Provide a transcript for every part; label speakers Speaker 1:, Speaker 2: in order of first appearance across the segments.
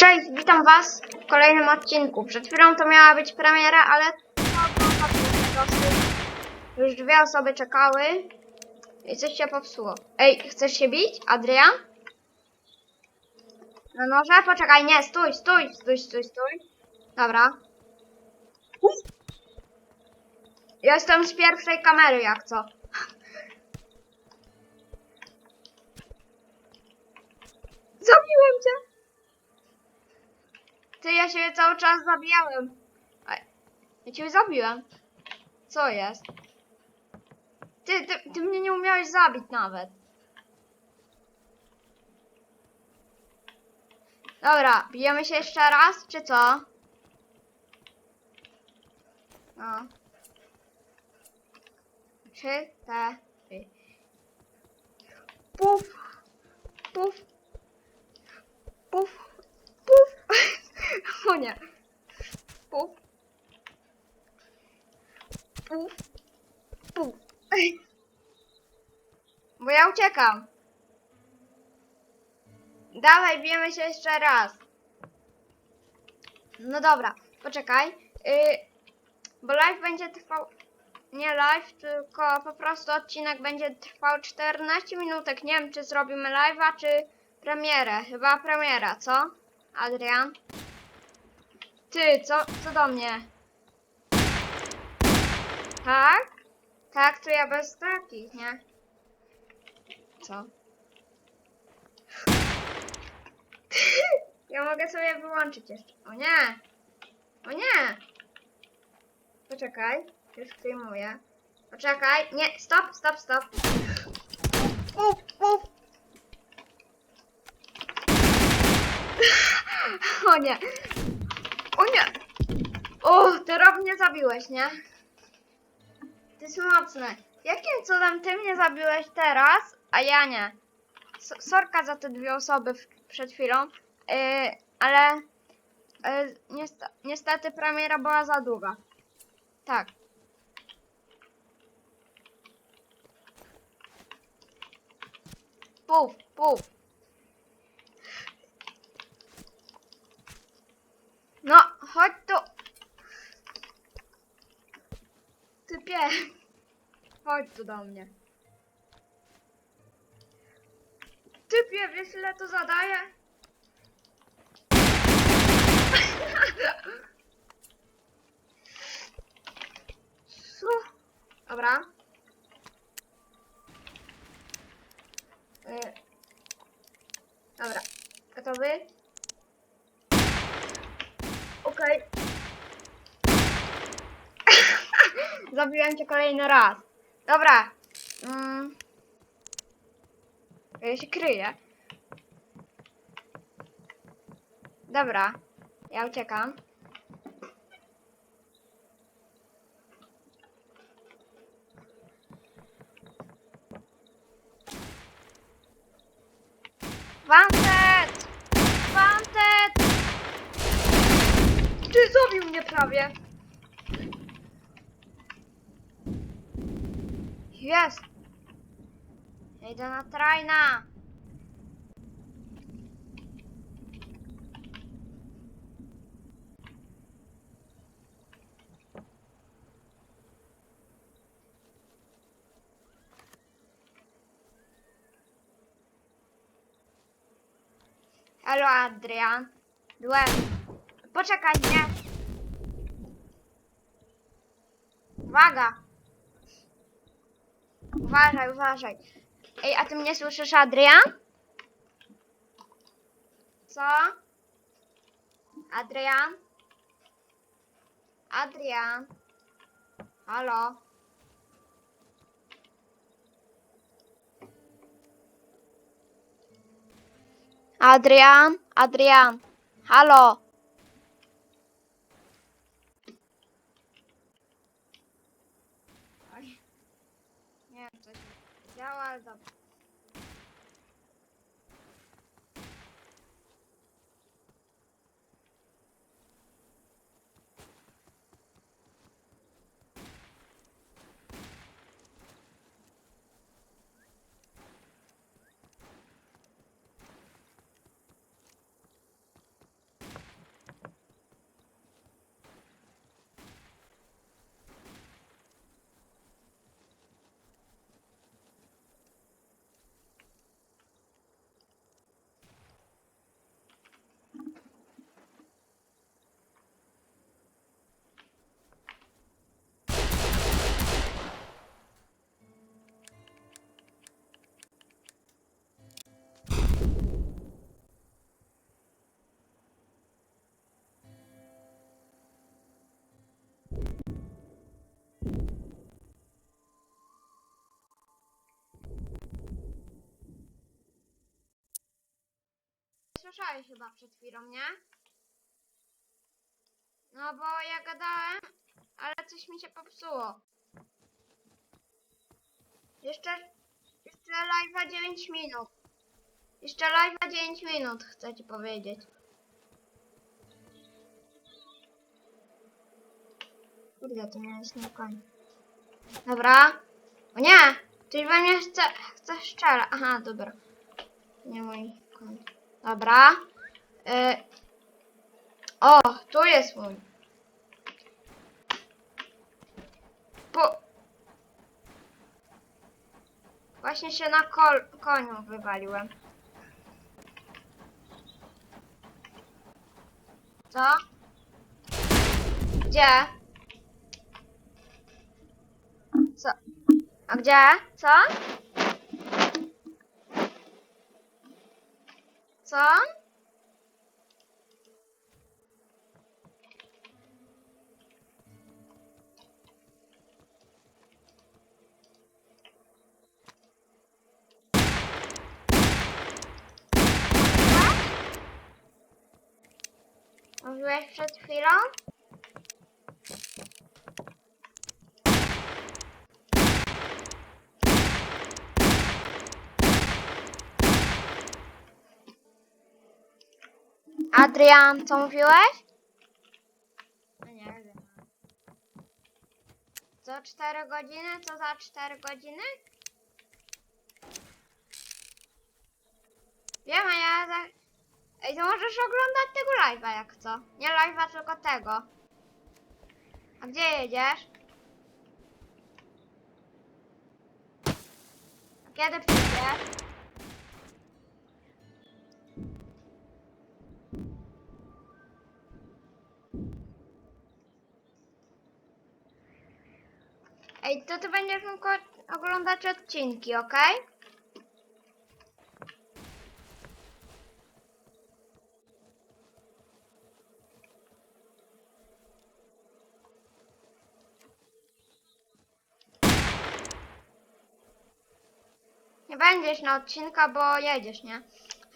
Speaker 1: Cześć, witam was w kolejnym odcinku. Przed chwilą to miała być premiera, ale już dwie osoby czekały i coś się popsuło. Ej, chcesz się bić, Adrian? Na noże? Poczekaj, nie, stój, stój, stój, stój, stój. Dobra. Jestem z pierwszej kamery, jak co. Zabiłem cię! Się cały czas zabijałem. Ej, Ja cię zabiłem. Co jest? Ty, ty, ty mnie nie umiałeś zabić nawet. Dobra, bijemy się jeszcze raz, czy co? No. Trzy, te, trzy. Puf, puf, puf, puf. O nie. Puf. Puf. Puf. Uciekam. Dawaj, bijemy się jeszcze raz. No dobra, poczekaj. Yy, bo live będzie trwał. Nie live, tylko po prostu odcinek będzie trwał 14 minutek. Nie wiem, czy zrobimy live'a, czy premierę. Chyba premiera, co? Adrian? Ty, co, co do mnie? Tak? Tak, to ja bez takich, nie? Co? Ja mogę sobie wyłączyć jeszcze. O nie! O nie! Poczekaj, już przyjmuję. Poczekaj, nie, stop, stop, stop. Uf, uf. O nie. O nie. O, ty rob mnie zabiłeś, nie? Ty jest mocny. Jakim cudem ty mnie zabiłeś teraz, a ja nie? S- Sorka za te dwie osoby przed chwilą, yy, ale yy, niesta- niestety premiera była za długa. Tak. Puf, puf. No, chodź tu. Typie. Chodź tu do mnie. Typie, wiesz ile to zadaje? Co? Dobra. Y, Dobra. Gotowy? Okej. Zabiłem cię kolejny raz. Dobra. Mm. Ja się kryję. Dobra. Ja uciekam. Wanted! Wanted! Ty zabił mnie prawie. Jest! Idę na trajna! Halo Adrian. Byłem. Poczekaj, nie. Uwaga. Uważaj, uważaj. Ej, a ty mnie słyszysz, Adrian? Co? Adrian? Adrian? Halo? Adrian? Adrian? Halo? Aldım. Słyszałeś chyba przed chwilą, nie? No bo ja gadałem, ale coś mi się popsuło. Jeszcze, jeszcze live'a 9 minut. Jeszcze live'a 9 minut, chcę ci powiedzieć. Kurde, to nie jest na koń. Dobra. O nie! Ktoś we mnie chce, chce szczela. Aha, dobra. Nie mój koń. Dobra. Y... O, tu jest mój. Po... Właśnie się na kol koniu wywaliłem. Co? Gdzie? Co? A gdzie? Co? Co? Mówiłeś przed chwilą? Adrian, co mówiłeś? No nie wiem. Co 4 godziny? Co za 4 godziny? Wiem, a ja za... Ej, to możesz oglądać tego live'a jak co? Nie live'a, tylko tego. A gdzie jedziesz? A kiedy przyjdziesz? Ej, to ty będziesz mógł oglądać odcinki, okej? Nie będziesz na odcinka, bo jedziesz, nie?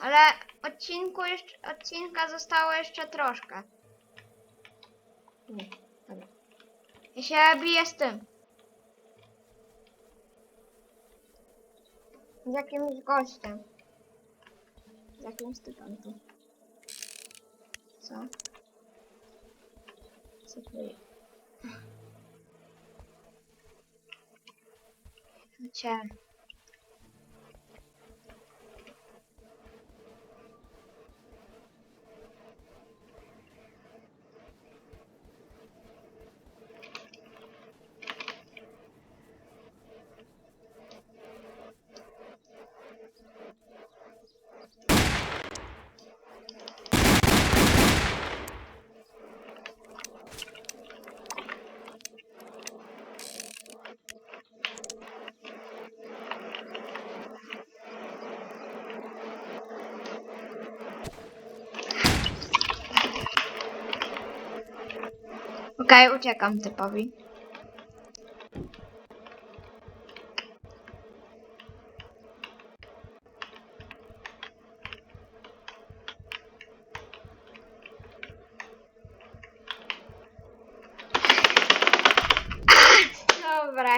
Speaker 1: Ale odcinku jeszcze, odcinka zostało jeszcze troszkę. Nie, dobra. Ja się biję z tym. Jakimś gościem. Z jakimś typem tu. Co? Co tu jest? Cię. Okej, uciekam typowi. Dobra.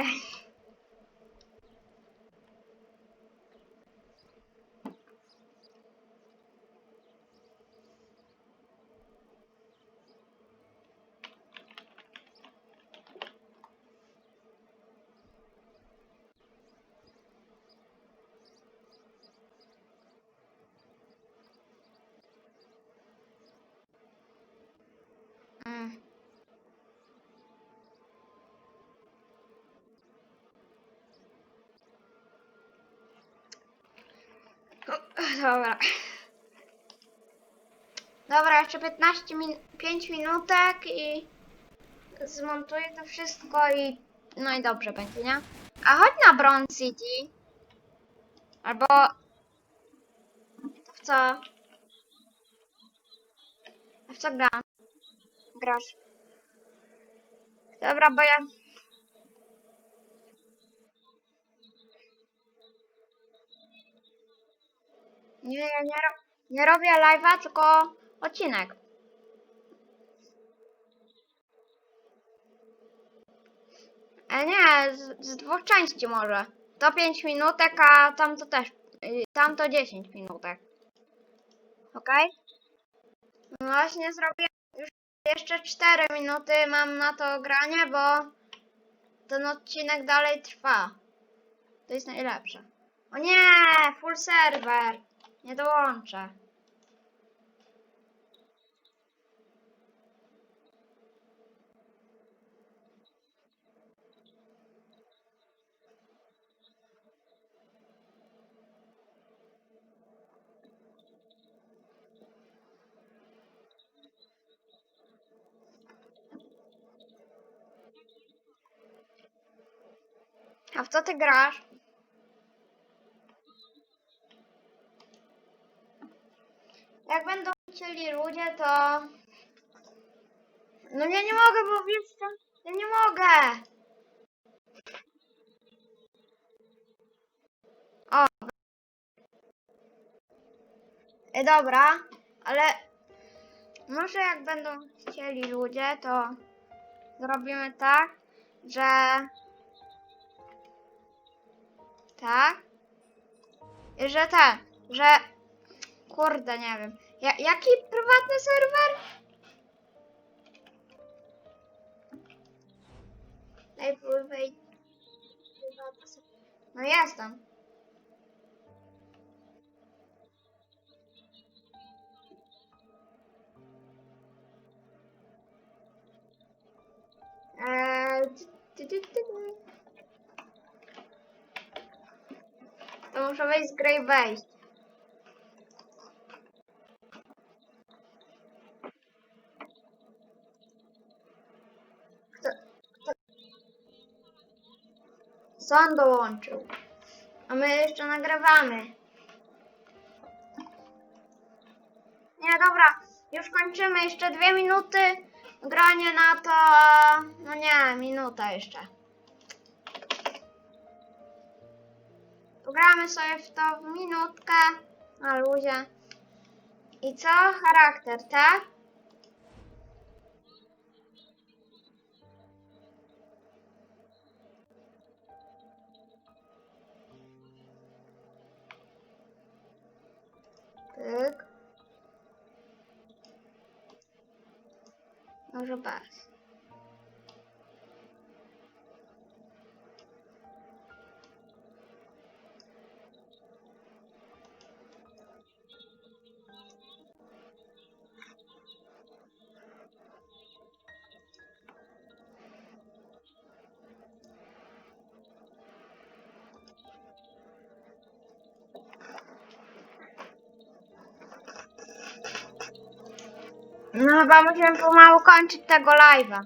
Speaker 1: Mm. Dobra. Dobra, jeszcze 15 min 5 minutek i zmontuję to wszystko i no i dobrze będzie, nie? A chodź na Bronze City. Albo w co? W co gra? Grasz. Dobra, bo ja Nie, ja nie, ro- Nie robię live'a, tylko odcinek. E nie, z, z dwóch części może. To 5 minutek, a tamto też. y, Tamto 10 minutek. Okej? No właśnie zrobię już jeszcze 4 minuty mam na to granie, bo ten odcinek dalej trwa. To jest najlepsze. O nie, full server. Nie dołączę. A w co ty grasz? Jak będą ludzie, to... No ja nie mogę, bo wiesz co? Ja nie mogę! O! E, dobra, ale... Może jak będą chcieli ludzie, to zrobimy tak, że... Tak? Że ten, że... Kurde, nie wiem. Ja, jaki prywatny serwer? Najpierw. No jestem. Eee. To muszę wejść z gry wejść. Son dołączył. A my jeszcze nagrywamy. Nie, dobra. Już kończymy. Jeszcze dwie minuty. Granie na to... No nie, minuta jeszcze. Pogramy sobie w to w minutkę na. I co? Charakter, tak? Pyk. Może bez. No chyba musimy pomału kończyć tego live'a.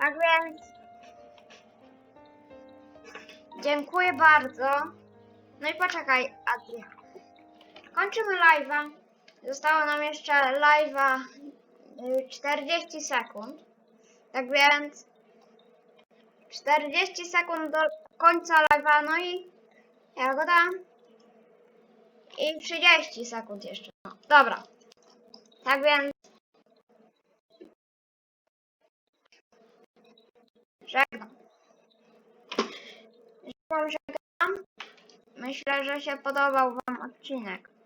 Speaker 1: Tak więc... Dziękuję bardzo. No i poczekaj, Adria. Kończymy live'a. Zostało nam jeszcze live'a y, 40 sekund. Tak więc 40 sekund do końca live'a, no i ja go dam. I 30 sekund jeszcze. No, dobra. Tak więc. Żegnam. Żegnam, żegnam. Myślę, że się podobał Wam odcinek.